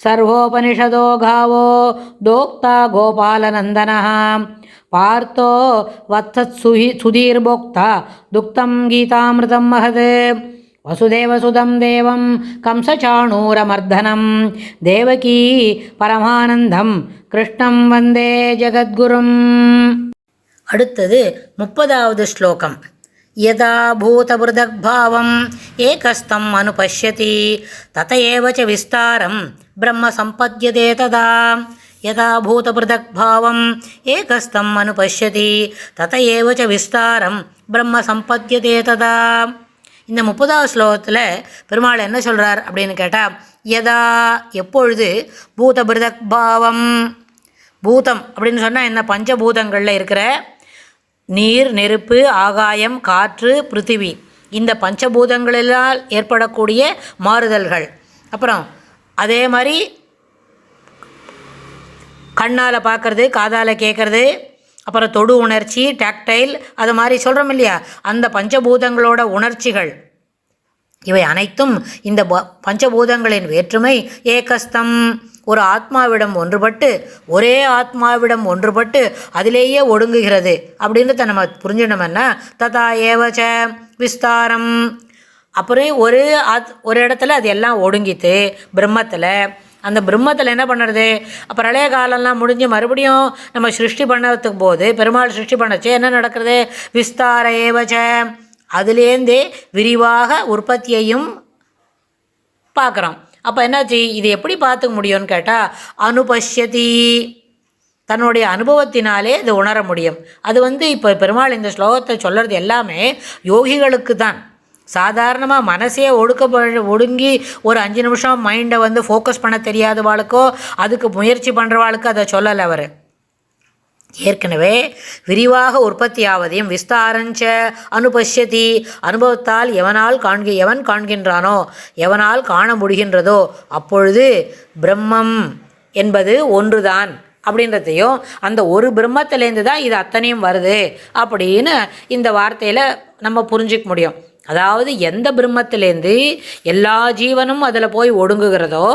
ಸರ್ವೋಪನಿಷದೋ ಗಾವೋ ದೋಕ್ತ ಗೋಪಾಲನಂದನ ಪಾರ್ಥೋ ವತ್ಸತ್ಸುಹಿ ಸುಧೀರ್ಭೋಕ್ತ ದುಕ್ತಂ ಗೀತಾಮೃತಂ ಮಹತ್ ವಸುದೇವಸುಧಂ ದೇವಂ ಕಂಸಚಾಣೂರಮರ್ಧನಂ ದೇವಕೀ ಪರಮಾನಂದಂ கிருஷ்ணம் வந்தே ஜெகத்குரும் அடுத்தது முப்பதாவது ஸ்லோகம் யதா பூதபிருதக்பாவம் ஏகஸ்தம் அனுபஷ்யதி தத ஏவச்ச விஸ்தாரம் பிரம்ம சம்பத்தியதே ததா யதா பூதபృதக்பாவம் ஏகஸ்தம் அனுபஷ்யதி தத ஏவச்ச விஸ்தாரம் பிரம்ம சம்பத்தியதே ததா இந்த முப்பதாவது ஸ்லோகத்தில் பெருமாள் என்ன சொல்கிறார் அப்படின்னு கேட்டால் யதா எப்பொழுது பூதபிருதக் பாவம் பூதம் அப்படின்னு சொன்னால் என்ன? பஞ்சபூதங்களில் இருக்கிற நீர் நெருப்பு ஆகாயம் காற்று பிருத்திவி. இந்த பஞ்சபூதங்களிலால் ஏற்படக்கூடிய மாறுதல்கள். அப்புறம் அதே மாதிரி கண்ணால் பார்க்கறது காதால் கேட்குறது அப்புறம் தொடு உணர்ச்சி டாக்டைல் அது மாதிரி சொல்கிறோம் இல்லையா? அந்த பஞ்சபூதங்களோட உணர்ச்சிகள். இவை அனைத்தும் இந்த ப- பஞ்சபூதங்களின் வேற்றுமை ஏகஸ்தம். ஒரு ஆத்மாவிடம் ஒன்றுபட்டு ஒரே ஆத்மாவிடம் ஒன்றுபட்டு அதிலேயே ஒடுங்குகிறது. அப்படின்றத நம்ம புரிஞ்சிடணும்னா ததா ஏவச்ச விஸ்தாரம். அப்புறம் ஒரு ஆத் ஒரு இடத்துல அது எல்லாம் ஒடுங்கிட்டு பிரம்மத்தில். அந்த பிரம்மத்தில் என்ன பண்ணுறது? அப்போ பிரளய காலம்லாம் முடிஞ்சு மறுபடியும் நம்ம சிருஷ்டி பண்ணதுக்கு போது பெருமாள் சிருஷ்டி பண்ணச்சு என்ன நடக்கிறது? விஸ்தார ஏவச்ச. அதுலேருந்தே விரிவாக உற்பத்தியையும் பார்க்குறோம். அப்போ என்னாச்சு? இது எப்படி பார்த்துக்க முடியும்னு கேட்டால் அனுபஷ்யதி. தன்னுடைய அனுபவத்தினாலே இது உணர முடியும். அது வந்து இப்போ பெருமாள் இந்த ஸ்லோகத்தை சொல்கிறது எல்லாமே யோகிகளுக்கு தான் சாதாரணமாக மனசே ஒடுக்க ஒடுங்கி ஒரு அஞ்சு நிமிஷம் மைண்டை வந்து ஃபோக்கஸ் பண்ண தெரியாதவாளுக்கோ அதுக்கு முயற்சி பண்ணுறவாளுக்கோ அதை சொல்லலை அவர். ஏற்கனவே விரிவாக உற்பத்தியாவதையும் விஸ்தாரஞ்ச அனுபஷ்யதி அனுபவத்தால் எவனால் காண்க எவன் காண்கின்றானோ எவனால் காண முடிகின்றதோ அப்பொழுது பிரம்மம் என்பது ஒன்றுதான் அப்படின்றதையும் அந்த ஒரு பிரம்மத்திலேருந்து தான் இது அத்தனையும் வருது அப்படின்னு இந்த வார்த்தையில் நம்ம புரிஞ்சிக்க முடியும். அதாவது எந்த பிரம்மத்திலேருந்து எல்லா ஜீவனும் அதில் போய் ஒடுங்குகிறதோ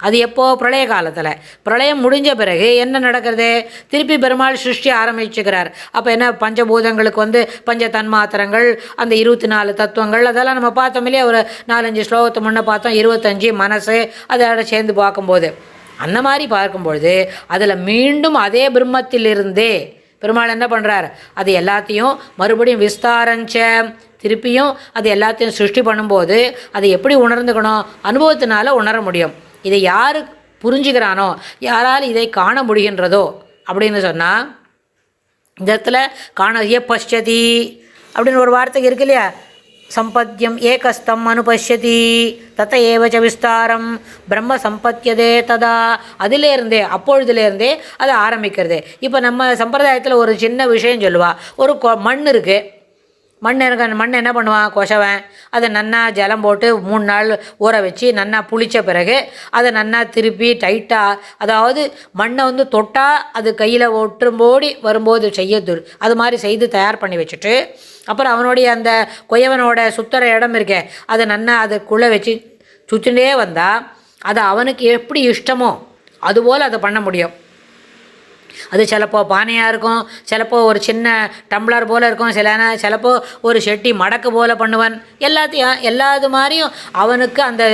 அது எப்போ? பிரளய காலத்தில். பிரளயம் முடிஞ்ச பிறகு என்ன நடக்கிறது? திருப்பி பெருமாள் சிருஷ்டி ஆரம்பிச்சுக்கிறார். அப்போ என்ன? பஞ்சபூதங்களுக்கு வந்து பஞ்ச தன்மாத்திரங்கள் அந்த இருபத்தி நாலு தத்துவங்கள் அதெல்லாம் நம்ம பார்த்தோம் இல்லையா? ஒரு நாலஞ்சு ஸ்லோகத்து முன்னே பார்த்தோம் இருபத்தஞ்சி மனசு அதோட சேர்ந்து பார்க்கும்போது. அந்த மாதிரி பார்க்கும்பொழுது அதில் மீண்டும் அதே பிரம்மத்திலிருந்தே பெருமாள் என்ன பண்ணுறார் அது எல்லாத்தையும் மறுபடியும் விஸ்தாரஞ்ச திருப்பியும் அது எல்லாத்தையும் சிருஷ்டி பண்ணும்போது அதை எப்படி உணர்ந்துக்கணும்? அனுபவத்தினால உணர முடியும். இதை யார் புரிஞ்சுக்கிறானோ யாரால் இதை காண முடிகின்றதோ அப்படின்னு சொன்னால் இந்த இடத்துல காண ஏ பஷ்யதி அப்படின்னு ஒரு வார்த்தை இருக்கு இல்லையா? சம்பத்தியம் ஏகஸ்தம் அனுபஷ்யதி தத்த ஏவச்ச விஸ்தாரம் பிரம்ம சம்பத்தியதே ததா. அதிலேருந்தே அப்பொழுதுலேருந்தே அதை ஆரம்பிக்கிறது. இப்போ நம்ம சம்பிரதாயத்தில் ஒரு சின்ன விஷயம் சொல்லுவா. ஒரு கொ- மண் இருக்குது மண் இருக்க மண் என்ன பண்ணுவான் கொசவன்? அதை நன்னா ஜலம் போட்டு மூணு நாள் ஊற வச்சு நன்னா புளிச்ச பிறகு அதை நன்னா திருப்பி டைட்டாக அதாவது மண்ணை வந்து தொட்டால் அது கையில் ஒட்டும்போடி வரும்போது செய்ய அது மாதிரி செய்து தயார் பண்ணி வச்சுட்டு அப்புறம் அவனுடைய அந்த கொயவனோட சுத்தர இடம் இருக்கே அதை நன்னா அதுக்குள்ளே வச்சு சுற்றினே வந்தால் அது அவனுக்கு எப்படி இஷ்டமோ அதுபோல் அதை பண்ண முடியும். அது சிலப்போ பானையாக இருக்கும் சிலப்போ ஒரு சின்ன டம்ளர் போல் இருக்கும் சில சிலப்போ ஒரு செட்டி மடக்கு போல் பண்ணுவன். எல்லாத்தையும் எல்லாது மாதிரியும் அவனுக்கு அந்த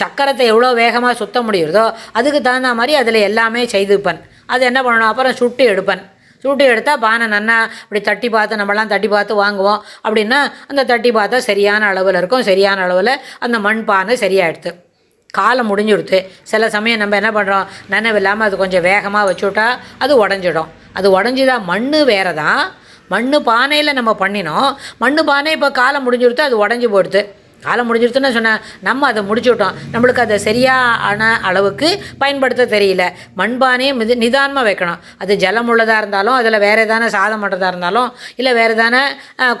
சக்கரத்தை எவ்வளோ வேகமாக சுத்த முடியுறதோ அதுக்கு தகுந்த மாதிரி அதில் எல்லாமே செய்துப்பன். அது என்ன பண்ணணும்? அப்புறம் சுட்டு எடுப்பன். சுட்டு எடுத்தால் பானை நன்னா அப்படி தட்டி பார்த்து நம்மளாம் தட்டி பார்த்து வாங்குவோம் அப்படின்னா அந்த தட்டி பார்த்தா சரியான அளவில் இருக்கும் சரியான அளவில் அந்த மண் பானை சரியாயிடுது காலம் முடிஞ்சுடுத்து. சில சமயம் நம்ம என்ன பண்ணுறோம் நினைவு இல்லாமல் அது கொஞ்சம் வேகமாக வச்சுவிட்டா அது உடஞ்சிடும். அது உடஞ்சிதான் மண் வேறு தான் மண் பானையில் நம்ம பண்ணினோம். மண் பானை இப்போ காலம் முடிஞ்சுடுத்து அது உடஞ்சி போடுது காலம் முடிஞ்சிருச்சுன்னு சொன்னேன் நம்ம அதை முடிச்சு விட்டோம் நம்மளுக்கு அதை சரியான அளவுக்கு பயன்படுத்த தெரியல. மண்பானையை மிது நிதானமாக வைக்கணும். அது ஜலம் உள்ளதாக இருந்தாலும் அதில் வேறு எதான சாதம் பண்ணுறதா இருந்தாலும் இல்லை வேறு எதான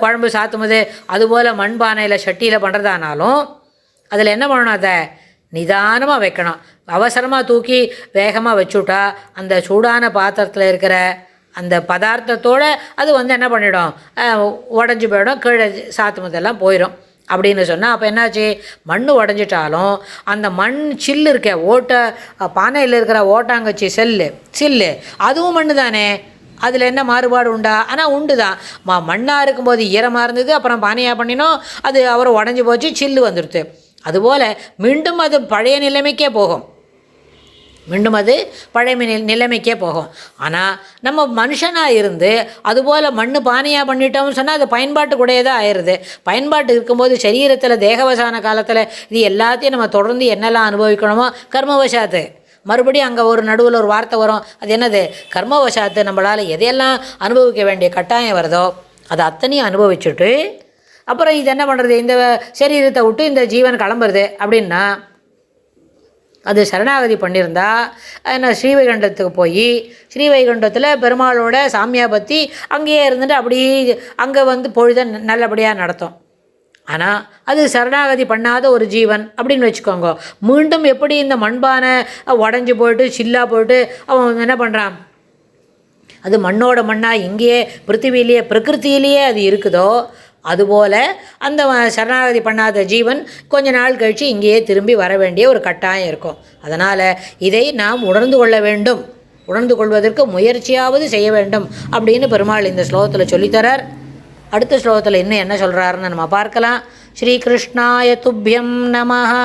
குழம்பு சாத்தும் போது அதுபோல் மண்பானையில் சட்டியில் பண்ணுறதானாலும் அதில் என்ன பண்ணணும் அதை? நிதானமாக வைக்கணும். அவசரமாக தூக்கி வேகமாக வச்சுட்டா அந்த சூடான பாத்திரத்தில் இருக்கிற அந்த பதார்த்தத்தோடு அது வந்து என்ன பண்ணிடும்? உடஞ்சி போயிடும். கீழே சாத்துமதெல்லாம் போயிடும் அப்படின்னு சொன்னால் அப்போ என்னாச்சு? மண் உடஞ்சிட்டாலும் அந்த மண் சில்லு இருக்க ஓட்டை பானையில் இருக்கிற ஓட்டாங்கச்சி செல்லு சில்லு அதுவும் மண் தானே? அதில் என்ன மாறுபாடு உண்டா? ஆனால் உண்டு தான். மா மண்ணாக இருக்கும்போது ஈரமாக இருந்தது அப்புறம் பானையாக பண்ணினோம். அது அவரை உடஞ்சி போச்சு சில்லு வந்துடுது அதுபோல் மீண்டும் அது பழைய நிலைமைக்கே போகும். மீண்டும் அது பழைய நிலைமைக்கே போகும். ஆனால் நம்ம மனுஷனாக இருந்து அதுபோல் மண் பானையாக பண்ணிட்டோம்னு சொன்னால் அது பயன்பாட்டுக்குடையதாக ஆயிடுது. பயன்பாட்டு இருக்கும்போது சரீரத்தில் தேகவசான காலத்தில் இது எல்லாத்தையும் நம்ம தொடர்ந்து என்னெல்லாம் அனுபவிக்கணுமோ கர்மவசாத்து. மறுபடியும் அங்கே ஒரு நடுவில் ஒரு வார்த்தை வரும். அது என்னது? கர்மவசாத்து. நம்மளால் எதையெல்லாம் அனுபவிக்க வேண்டிய கட்டாயம் வருதோ அதை அத்தனையும் அனுபவிச்சுட்டு அப்புறம் இது என்ன பண்ணுறது இந்த சரீரத்தை விட்டு இந்த ஜீவன் கிளம்புறது அப்படின்னா அது சரணாகதி பண்ணியிருந்தா என்ன ஸ்ரீவைகுண்டத்துக்கு போய் ஸ்ரீவைகுண்டத்தில் பெருமாளோட சாமியா பற்றி அங்கேயே இருந்துட்டு அப்படியே அங்கே வந்து பொழுத நல்லபடியாக நடத்தும். ஆனால் அது சரணாகதி பண்ணாத ஒரு ஜீவன் அப்படின்னு வச்சுக்கோங்க. மீண்டும் எப்படி இந்த மண்பானை உடஞ்சி போயிட்டு சில்லா போயிட்டு அவன் என்ன பண்ணுறான் அது மண்ணோட மண்ணாக இங்கேயே பிருத்திவிலேயே பிரகிருத்தியிலேயே அது இருக்குதோ அதுபோல் அந்த சரணாகதி பண்ணாத ஜீவன் கொஞ்ச நாள் கழித்து இங்கேயே திரும்பி வர வேண்டிய ஒரு கட்டாயம் இருக்கும். அதனால் இதை நாம் உணர்ந்து கொள்ள வேண்டும். உணர்ந்து கொள்வதற்கு முயற்சியாவது செய்ய வேண்டும் அப்படின்னு பெருமாள் இந்த ஸ்லோகத்தில் சொல்லித்தரார். அடுத்த ஸ்லோகத்தில் இன்னும் என்ன சொல்கிறாருன்னு நம்ம பார்க்கலாம். ஸ்ரீ கிருஷ்ணாய துப்பியம் நமஹா.